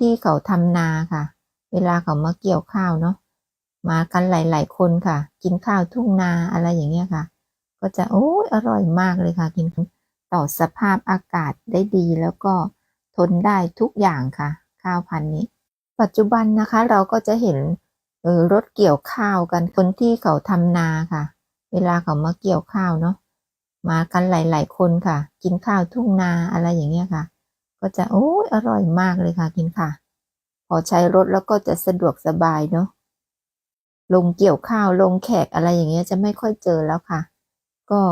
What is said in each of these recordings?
ที่เขาทำนาค่ะ เวลาเขามาเกี่ยวข้าวเนาะมากันหลาย ๆ คนค่ะ กินข้าวทุ่งนาอะไรอย่างเงี้ยค่ะ ก็จะโอ้ยอร่อยมากเลยค่ะ กินต่อสภาพอากาศได้ดีแล้วก็ทนได้ทุกอย่างค่ะ ข้าวพันธุ์นี้ ปัจจุบันนะคะเราก็จะเห็นเออรถเกี่ยวข้าวกันคนที่เขาทำนาค่ะ เวลาเขามาเกี่ยวข้าวเนาะมากันหลาย ๆ คนค่ะ กินข้าวทุ่งนาอะไรอย่างเงี้ยค่ะ ก็จะโอ้ยอร่อยมากเลยค่ะกินค่ะ พอใช้รถแล้วก็จะสะดวกสบายเนาะลงเกี่ยวข้าวลงแขกอะไรอย่างเงี้ยจะไม่ค่อยเจอแล้วค่ะ ก็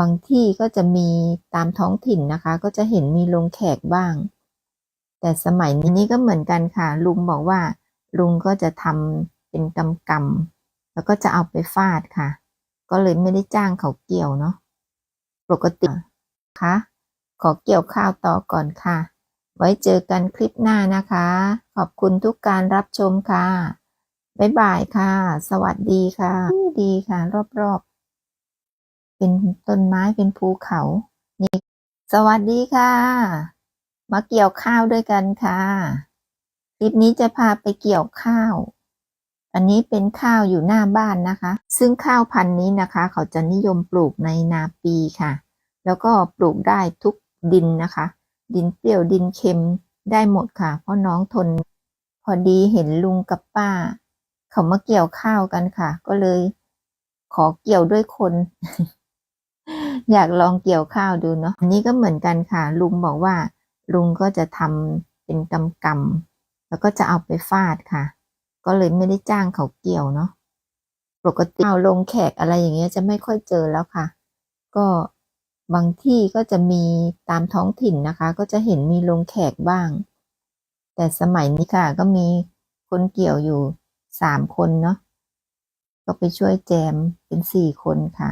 บางที่ก็จะมีตามท้องถิ่นนะคะ ก็จะเห็นมีลงแขกบ้าง แต่สมัยนี้ก็เหมือนกันค่ะ ลุงบอกว่า ลุงก็จะทำเป็นกำกำแล้วก็จะเอาไปฟาดค่ะ ก็เลยไม่ได้จ้างเขาเกี่ยวเนาะปกติคะ ขอเกี่ยวข้าวต่อก่อนค่ะ ไว้เจอกันคลิปหน้านะคะ ขอบคุณทุกการรับชมค่ะ บ๊ายบายค่ะ สวัสดีค่ะดีค่ะ รอบๆ เป็นต้นไม้เป็นภูเขา นี่ สวัสดีค่ะ มาเกี่ยวข้าวด้วยกันค่ะ คลิปนี้จะพาไปเกี่ยวข้าว อันนี้เป็นข้าวอยู่หน้าบ้านนะคะ ซึ่งข้าวพันธุ์นี้นะคะ เขาจะนิยมปลูกในนาปีค่ะแล้วก็ปลูกได้ทุก ดินนะคะ ดินเปรี้ยวดินเค็มได้หมดค่ะ เพราะน้องทน พอดีเห็นลุงกับป้า เขามาเกี่ยวข้าวกันค่ะ ก็เลย ขอเกี่ยวด้วยคน อยากลองเกี่ยวข้าวดูเนาะอันนี้ก็เหมือนกันค่ะ ลุงบอกว่า ลุงก็จะทำเป็นกำกำแล้วก็จะเอาไปฟาดค่ะ ก็เลยไม่ได้จ้างเขาเกี่ยวเนาะปกติเอาลงแขกอะไรอย่างเงี้ยจะไม่ค่อยเจอแล้วค่ะ ก็ บางที่ก็จะมีตามท้องถิ่นนะคะ ก็จะเห็นมีลงแขกบ้าง แต่สมัยนี้ค่ะ ก็มีคนเกี่ยวอยู่สามคนเนาะก็ไปช่วยแจมเป็นสี่คนค่ะ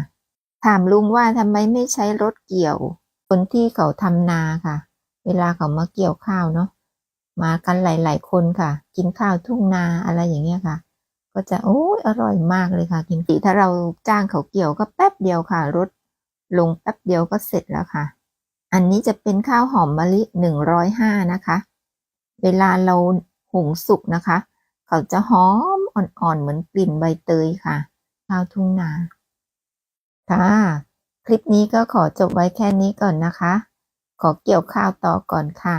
ถามลุงว่าทำไมไม่ใช้รถเกี่ยว คนที่เขาทำนาค่ะ เวลาเขามาเกี่ยวข้าวเนาะมากันหลาย ๆ คนค่ะ กินข้าวทุ่งนาอะไรอย่างเงี้ยค่ะ ก็จะโอ้ยอร่อยมากเลยค่ะ กินปีถ้าเราจ้างเขาเกี่ยวก็แป๊บเดียวค่ะรถ ลงแป๊บเดียวก็เสร็จแล้วค่ะ อันนี้จะเป็นข้าวหอมมะลิหนึ่งร้อยห้านะคะ เวลาเราหุงสุกนะคะ เขาจะหอมอ่อนๆเหมือนกลิ่นใบเตยค่ะ ข้าวทุ่งนา ค่ะ คลิปนี้ก็ขอจบไว้แค่นี้ก่อนนะคะ ขอเกี่ยวข้าวต่อก่อนค่ะ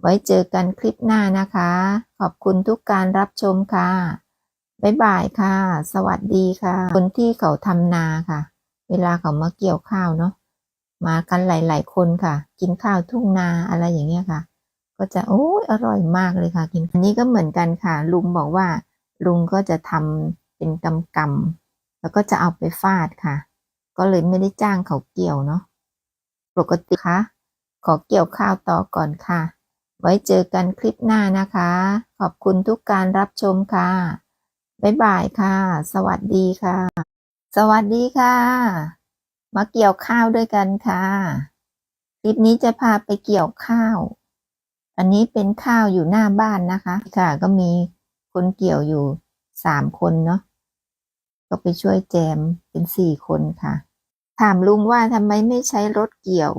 ไว้เจอกันคลิปหน้านะคะ ขอบคุณทุกการรับชมค่ะบ๊ายบายค่ะ สวัสดีค่ะ คนที่เขาทำนาค่ะ เวลาเขามาเกี่ยวข้าวเนาะมากันหลาย ๆ คนค่ะ กินข้าวทุ่งนาอะไรอย่างเงี้ยค่ะ ก็จะโอ้ยอร่อยมากเลยค่ะ กินอันนี้ก็เหมือนกันค่ะ ลุงบอกว่า ลุงก็จะทำเป็นกำกำแล้วก็จะเอาไปฟาดค่ะ ก็เลยไม่ได้จ้างเขาเกี่ยวเนาะปกติคะขอเกี่ยวข้าวต่อก่อนค่ะ ไว้เจอกันคลิปหน้านะคะ ขอบคุณทุกการรับชมค่ะ บ๊ายบายค่ะ สวัสดีค่ะ สวัสดีค่ะ มาเกี่ยวข้าวด้วยกันค่ะ คลิปนี้จะพาไปเกี่ยวข้าว อันนี้เป็นข้าวอยู่หน้าบ้านนะคะ ค่ะ ก็มีคนเกี่ยวอยู่สามคนเนาะ ก็ไปช่วยแจมเป็นสี่คนค่ะ ถามลุงว่าทำไมไม่ใช้รถเกี่ยว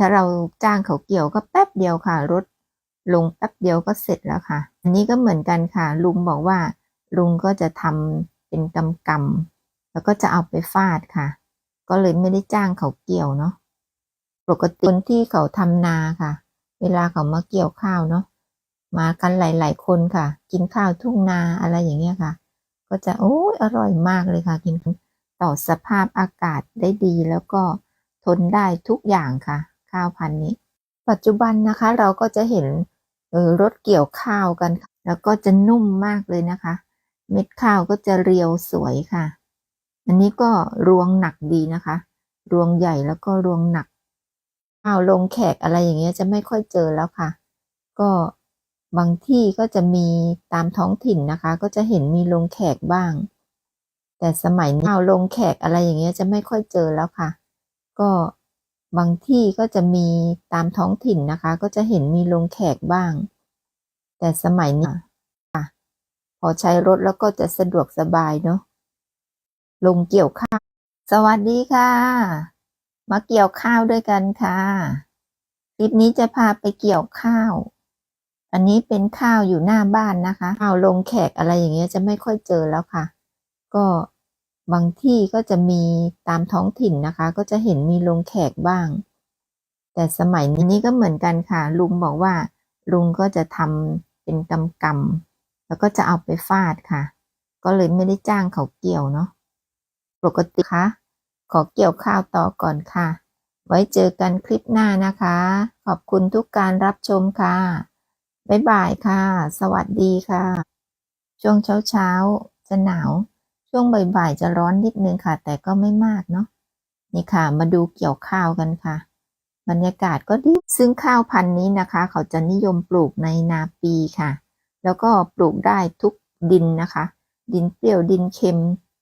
ถ้าเราจ้างเขาเกี่ยวก็แป๊บเดียวค่ะ รถลงแป๊บเดียวก็เสร็จแล้วค่ะ อันนี้ก็เหมือนกันค่ะ ลุงบอกว่า ลุงก็จะทำเป็นกำกำ แล้วก็จะเอาไปฟาดค่ะ ก็เลยไม่ได้จ้างเขาเกี่ยวเนาะปกติคนที่เขาทำนาค่ะ เวลาเขามาเกี่ยวข้าวเนาะมากันหลาย ๆ คนค่ะ กินข้าวทุ่งนาอะไรอย่างเงี้ยค่ะ ก็จะโอ้ยอร่อยมากเลยค่ะ กินต่อสภาพอากาศได้ดีแล้วก็ทนได้ทุกอย่างค่ะ ข้าวพันธุ์นี้ ปัจจุบันนะคะเราก็จะเห็นเออรถเกี่ยวข้าวกัน แล้วก็จะนุ่มมากเลยนะคะ เม็ดข้าวก็จะเรียวสวยค่ะ อันนี้ก็รวงหนักดีนะคะ รวงใหญ่แล้วก็รวงหนักข้าวลงแขกอะไรอย่างเงี้ยจะไม่ค่อยเจอแล้วค่ะ ก็บางที่ก็จะมีตามท้องถิ่นนะคะ ก็จะเห็นมีลงแขกบ้าง แต่สมัยนี้ข้าวลงแขกอะไรอย่างเงี้ยจะไม่ค่อยเจอแล้วค่ะ ก็บางที่ก็จะมีตามท้องถิ่นนะคะ ก็จะเห็นมีลงแขกบ้าง แต่สมัยนี้ค่ะพอใช้รถแล้วก็จะสะดวกสบายเนาะ ลงเกี่ยวข้าว สวัสดีค่ะ มาเกี่ยวข้าวด้วยกันค่ะ คลิปนี้จะพาไปเกี่ยวข้าว อันนี้เป็นข้าวอยู่หน้าบ้านนะคะ ข้าวลงแขกอะไรอย่างเงี้ยจะไม่ค่อยเจอแล้วค่ะ ก็บางที่ก็จะมีตามท้องถิ่นนะคะ ก็จะเห็นมีลงแขกบ้าง แต่สมัยนี้ก็เหมือนกันค่ะ ลุงบอกว่า ลุงก็จะทำเป็นกำกำๆแล้วก็จะเอาไปฟาดค่ะ ก็เลยไม่ได้จ้างเขาเกี่ยวเนาะ ปกติคะขอเกี่ยวข้าวต่อก่อนค่ะ ไว้เจอกันคลิปหน้านะคะ ขอบคุณทุกการรับชมค่ะ บ๊ายบายค่ะ สวัสดีค่ะ ช่วงเช้าเช้าจะหนาว ช่วงบ่ายๆจะร้อนนิดนึงค่ะ แต่ก็ไม่มากเนาะ นี่ค่ะ มาดูเกี่ยวข้าวกันค่ะ บรรยากาศก็ดี ซึ่งข้าวพันธุ์นี้นะคะ เขาจะนิยมปลูกในนาปีค่ะ แล้วก็ปลูกได้ทุกดินนะคะ ดินเปรี้ยวดินเค็ม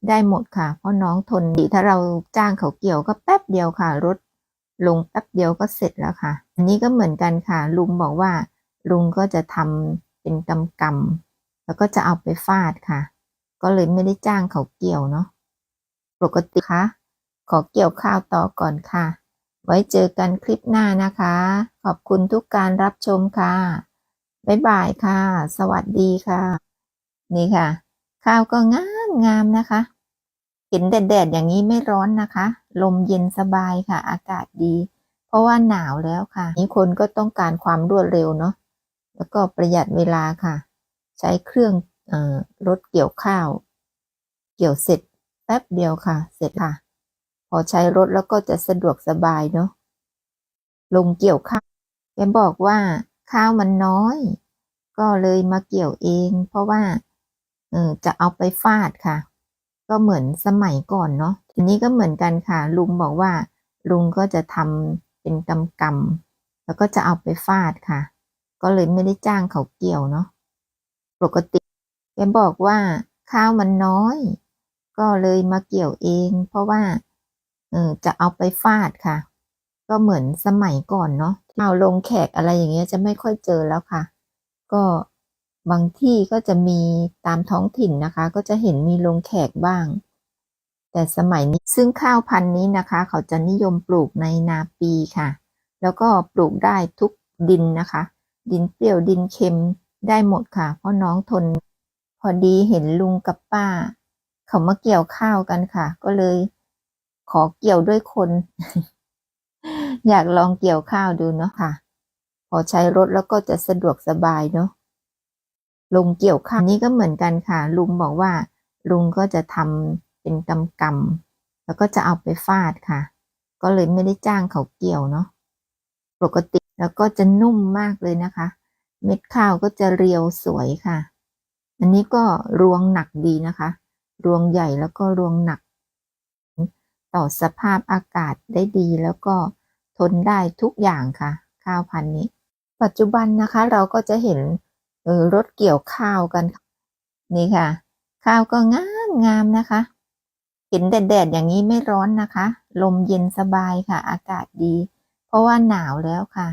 ได้หมดค่ะ เพราะน้องทนดีถ้าเราจ้างเขาเกี่ยวก็แป๊บเดียวค่ะ รถลงแป๊บเดียวก็เสร็จแล้วค่ะ อันนี้ก็เหมือนกันค่ะ ลุงบอกว่า ลุงก็จะทำเป็นกำกำแล้วก็จะเอาไปฟาดค่ะ ก็เลยไม่ได้จ้างเขาเกี่ยวเนาะปกติคะขอเกี่ยวข้าวต่อก่อนค่ะ ไว้เจอกันคลิปหน้านะคะ ขอบคุณทุกการรับชมค่ะ บ๊ายบายค่ะ สวัสดีค่ะ นี่ค่ะ ข้าวก็งามงามนะคะ เห็นแดดๆอย่างนี้ไม่ร้อนนะคะ ลมเย็นสบายค่ะ อากาศดี เพราะว่าหนาวแล้วค่ะ นี่คนก็ต้องการความรวดเร็วเนาะแล้วก็ประหยัดเวลาค่ะ ใช้เครื่องออรถเกี่ยวข้าว เกี่ยวเสร็จแป๊บเดียวค่ะ เสร็จค่ะ พอใช้รถแล้วก็จะสะดวกสบายเนาะลงเกี่ยวข้าวแกบอกว่าข้าวมันน้อย ก็เลยมาเกี่ยวเอง เพราะว่าจะเอาไปฟาดค่ะ ก็เหมือนสมัยก่อนเนาะทีนี้ก็เหมือนกันค่ะ ลุงบอกว่า ลุงก็จะทำเป็นกำกำๆแล้วก็จะเอาไปฟาดค่ะ ก็เลยไม่ได้จ้างเขาเกี่ยวเนาะปกติแกบอกว่าข้าวมันน้อย ก็เลยมาเกี่ยวเอง เพราะว่าเออจะเอาไปฟาดค่ะ ก็เหมือนสมัยก่อนเนาะข้าลงแขกอะไรอย่างเงี้ยจะไม่ค่อยเจอแล้วค่ะ ก็ บางที่ก็จะมีตามท้องถิ่นนะคะ ก็จะเห็นมีลงแขกบ้าง แต่สมัยนี้ซึ่งข้าวพันธุ์นี้นะคะ เขาจะนิยมปลูกในนาปีค่ะ แล้วก็ปลูกได้ทุกดินนะคะ ดินเปรี้ยวดินเค็มได้หมดค่ะ เพราะน้องทน พอดีเห็นลุงกับป้า เขามาเกี่ยวข้าวกันค่ะ ก็เลย ขอเกี่ยวด้วยคน อยากลองเกี่ยวข้าวดูเนาะค่ะ พอใช้รถแล้วก็จะสะดวกสบายเนาะ ลงเกี่ยวข้าวนี้ก็เหมือนกันค่ะ ลุงบอกว่า ลุงก็จะทำเป็นกำกำๆแล้วก็จะเอาไปฟาดค่ะ ก็เลยไม่ได้จ้างเขาเกี่ยวเนาะปกติแล้วก็จะนุ่มมากเลยนะคะ เม็ดข้าวก็จะเรียวสวยค่ะ อันนี้ก็รวงหนักดีนะคะ รวงใหญ่แล้วก็รวงหนัก ต่อสภาพอากาศได้ดีแล้วก็ทนได้ทุกอย่างค่ะ ข้าวพันธุ์นี้ ปัจจุบันนะคะเราก็จะเห็น เออรถเกี่ยวข้าวกัน นี่ค่ะ ข้าวก็งามงามนะคะ เห็นแดดๆอย่างนี้ไม่ร้อนนะคะ ลมเย็นสบายค่ะ อากาศดี เพราะว่าหนาวแล้วค่ะ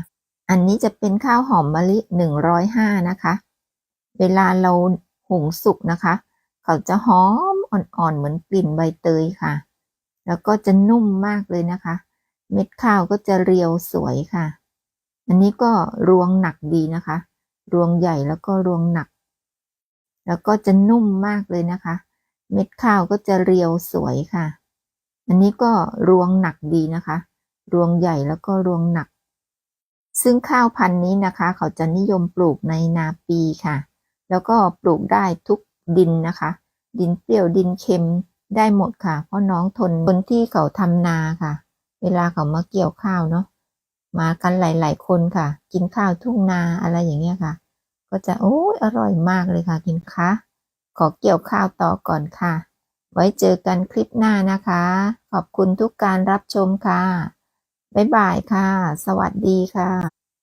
อันนี้จะเป็นข้าวหอมมะลิหนึ่งร้อยห้านะคะ เวลาเราหุงสุกนะคะ เขาจะหอมอ่อนๆเหมือนกลิ่นใบเตยค่ะ แล้วก็จะนุ่มมากเลยนะคะ เม็ดข้าวก็จะเรียวสวยค่ะ อันนี้ก็รวงหนักดีนะคะ รวงใหญ่แล้วก็รวงหนัก แล้วก็จะนุ่มมากเลยนะคะ เม็ดข้าวก็จะเรียวสวยค่ะ อันนี้ก็รวงหนักดีนะคะ รวงใหญ่แล้วก็รวงหนัก ซึ่งข้าวพันธุ์นี้นะคะ เขาจะนิยมปลูกในนาปีค่ะ แล้วก็ปลูกได้ทุกดินนะคะ ดินเปรี้ยวดินเค็มได้หมดค่ะ เพราะน้องทนคนที่เขาทำนาค่ะ เวลาเขามาเกี่ยวข้าวเนาะมากันหลาย ๆ คนค่ะ กินข้าวทุ่งนาอะไรอย่างเงี้ยค่ะ ก็จะโอ้ยอร่อยมากเลยค่ะกินคะขอเกี่ยวข้าวต่อก่อนค่ะ ไว้เจอกันคลิปหน้านะคะ ขอบคุณทุกการรับชมค่ะ บ๊ายบายค่ะ สวัสดีค่ะ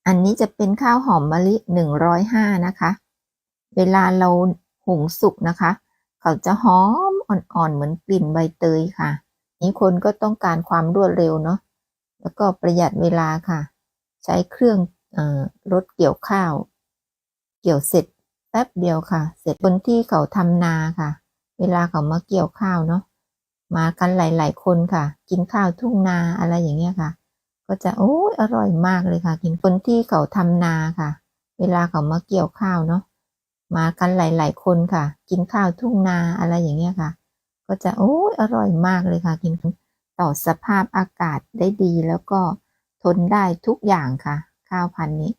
อันนี้จะเป็นข้าวหอมมะลิหนึ่งร้อยห้านะคะ เวลาเราหุงสุกนะคะ เขาจะหอมอ่อนๆ เหมือนกลิ่นใบเตยค่ะ นี้คนก็ต้องการความรวดเร็วเนาะ แล้วก็ประหยัดเวลาค่ะ ใช้เครื่องออรถเกี่ยวข้าว เกี่ยวเสร็จแป๊บเดียวค่ะ เสร็จคนที่เขาทำนาค่ะ เวลาเขามาเกี่ยวข้าวเนาะมากันหลาย ๆ คนค่ะ กินข้าวทุ่งนาอะไรอย่างเงี้ยค่ะ ก็จะโอ้ยอร่อยมากเลยค่ะ กินคนที่เขาทำนาค่ะ เวลาเขามาเกี่ยวข้าวเนาะมากันหลาย ๆ คนค่ะ กินข้าวทุ่งนาอะไรอย่างเงี้ยค่ะ ก็จะโอ้ยอร่อยมากเลยค่ะ กินต่อสภาพอากาศได้ดีแล้วก็ทนได้ทุกอย่างค่ะ ข้าวพันธุ์นี้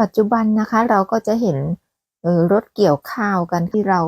ปัจจุบันนะคะเราก็จะเห็นรถเกี่ยวข้าวกันที่เรา